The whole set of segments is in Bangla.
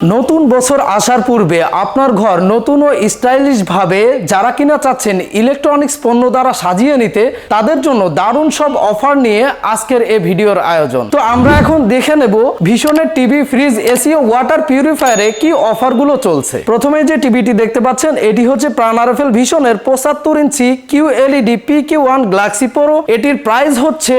নতুন বছর আসার পূর্বে আপনার ঘর নতুন ও স্টাইলিশ ভাবে যারা কিনা চাচ্ছেন ইলেকট্রনিক্স পণ্য দ্বারা সাজিয়ে নিতে, তাদের জন্য দারুণ সব অফার নিয়ে আজকের এই ভিডিওর আয়োজন। তো আমরা এখন দেখে নেব ভীষণের টিভি ফ্রিজ এসি ও ওয়াটার পিউরিফায়ারে কি অফারগুলো চলছে। প্রথমে যে টিভিটি দেখতে পাচ্ছেন, এটি হচ্ছে প্রাণারফেল ভীষণের পঁচাত্তর ইঞ্চি Q LED P Q one galaxy pro এটির প্রাইস হচ্ছে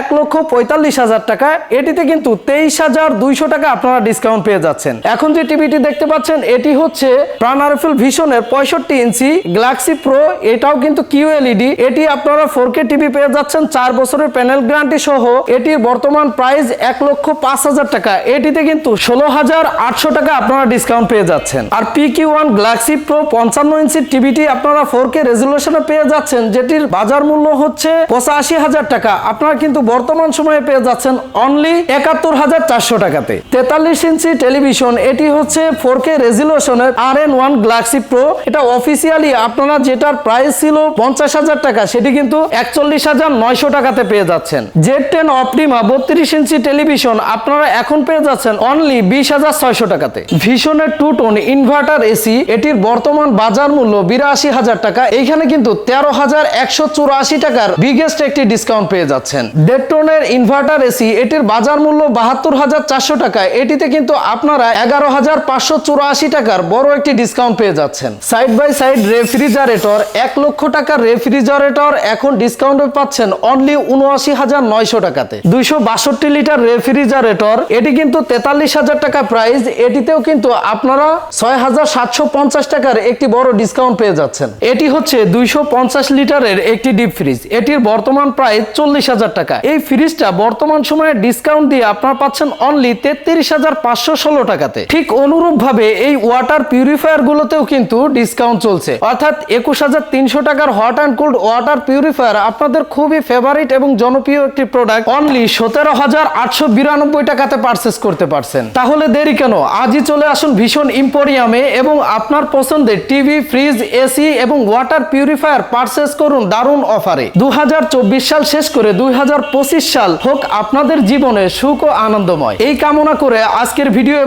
এক লক্ষ পঁয়তাল্লিশ হাজার টাকা। এটিতে কিন্তু তেইশ হাজার দুইশো টাকা আপনারা ডিসকাউন্ট পেয়ে যাচ্ছেন। এখন যে টিভিটি দেখতে পাচ্ছেন, এটি হচ্ছে প্রাণারফেল ভীষণের পঁয়ষট্টি ইঞ্চি গ্লাক্সি প্রো এটাও কিন্তু কিউ এলইডি এটি আপনারা ফোর কে টিভি পেয়ে যাচ্ছেন, চার বছরের প্যানেল গ্যারান্টি সহ। এটির বর্তমান প্রাইস এক লক্ষ পাঁচ হাজার টাকা। এটিতে কিন্তু ষোলো হাজার আটশো টাকা আপনারা ডিসকাউন্ট পেয়ে যাচ্ছেন। আর P Q one galaxy pro পঞ্চান্ন ইঞ্চি টিভিটি আপনারা ফোর কে রেজুলেশনে পেয়ে যাচ্ছেন, যেটির বাজার মূল্য হচ্ছে পঁচাশি হাজার টাকা। আপনারা কিন্তু বর্তমান সময়ে পেয়ে যাচ্ছেন অনলি একাত্তর হাজার চারশো টাকাতে। তেতাল্লিশ ইঞ্চি টেলিভিশন এটি হচ্ছে ফোর কে রেজুলেশনের আর এন ওয়ান গ্লাক্সি প্রো এটা অফিসিয়ালি আপনারা যেটার প্রাইস ছিল পঞ্চাশ হাজার টাকা, সেটি কিন্তু একচল্লিশ হাজার নয়শো টাকাতে পেয়ে যাচ্ছেন। জেড টেন অপটিমা বত্রিশ ইঞ্চি টেলিভিশন আপনারা এখন পেয়ে যাচ্ছেন অনলি বিশ হাজার ছয়শো টাকাতে। ভীষণের টু টোন ইনভার্টার এসি এটির বর্তমান বাজার মূল্য বিরাশি হাজার টাকা। এইখানে কিন্তু তেরো হাজার একশো চুরাশি টাকার বিগেস্ট একটি ডিসকাউন্ট পেয়ে যাচ্ছেন। দেড় টোনের ইনভার্টার এসি এটির বাজার মূল্য বাহাত্তর হাজার চারশো টাকা। এটিতে কিন্তু আপনারা এগারো হাজার পাঁচশো চুরাশি টাকার বড় একটি ডিসকাউন্ট পেয়ে যাচ্ছেন। সাইড বাই সাইড রেফ্রিজারেটর এক লক্ষ টাকার রেফ্রিজারেটর এখন ডিসকাউন্টে পাচ্ছেন অনলি উনআশি হাজার নয়শো টাকাতে। দুইশো বাষট্টি লিটার রেফ্রিজারেটর এটি কিন্তু তেতাল্লিশ হাজার টাকা প্রাইস এটিতেও কিন্তু আপনারা ছয় হাজার সাতশো পঞ্চাশ টাকার একটি বড় ডিসকাউন্ট পেয়ে যাচ্ছেন। এটি হচ্ছে দুইশো পঞ্চাশ লিটারের একটি ডিপ ফ্রিজ এটির বর্তমান প্রাইস চল্লিশ হাজার টাকা। এই ফ্রিজটা বর্তমান সময়ে ডিসকাউন্ট দিয়ে আপনারা পাচ্ছেন অনলি তেত্রিশ হাজার পাঁচশো ষোলো টাকাতে। ঠিক অনুরূপ ভাবে এই ওয়াটার পিউরিফায়ার গুলোতেও কিন্তু ডিসকাউন্ট চলছে। অর্থাৎ একুশ হাজার তিনশো টাকার hot and cold water purifier আপনাদের খুবই ফেভারিট এবং জনপ্রিয় একটি প্রোডাক্ট অনলি সতেরো হাজার আটশো বিরানব্বই টাকাতে পারচেস করতে পারছেন। তাহলে দেরি কেন? আজই চলে আসুন ভীষণ ইম্পোরিয়ামে এবং আপনার পছন্দের টিভি ফ্রিজ এসি এবং ওয়াটার পিউরিফায়ার পারচেস করুন দারুণ অফারে দুই হাজার চব্বিশ সাল শেষ করে দুই হাজার পঁচিশ সাল হোক আপনাদের জীবনে সুখ ও আনন্দময়। এই কামনা করে আজকের ভিডিও এ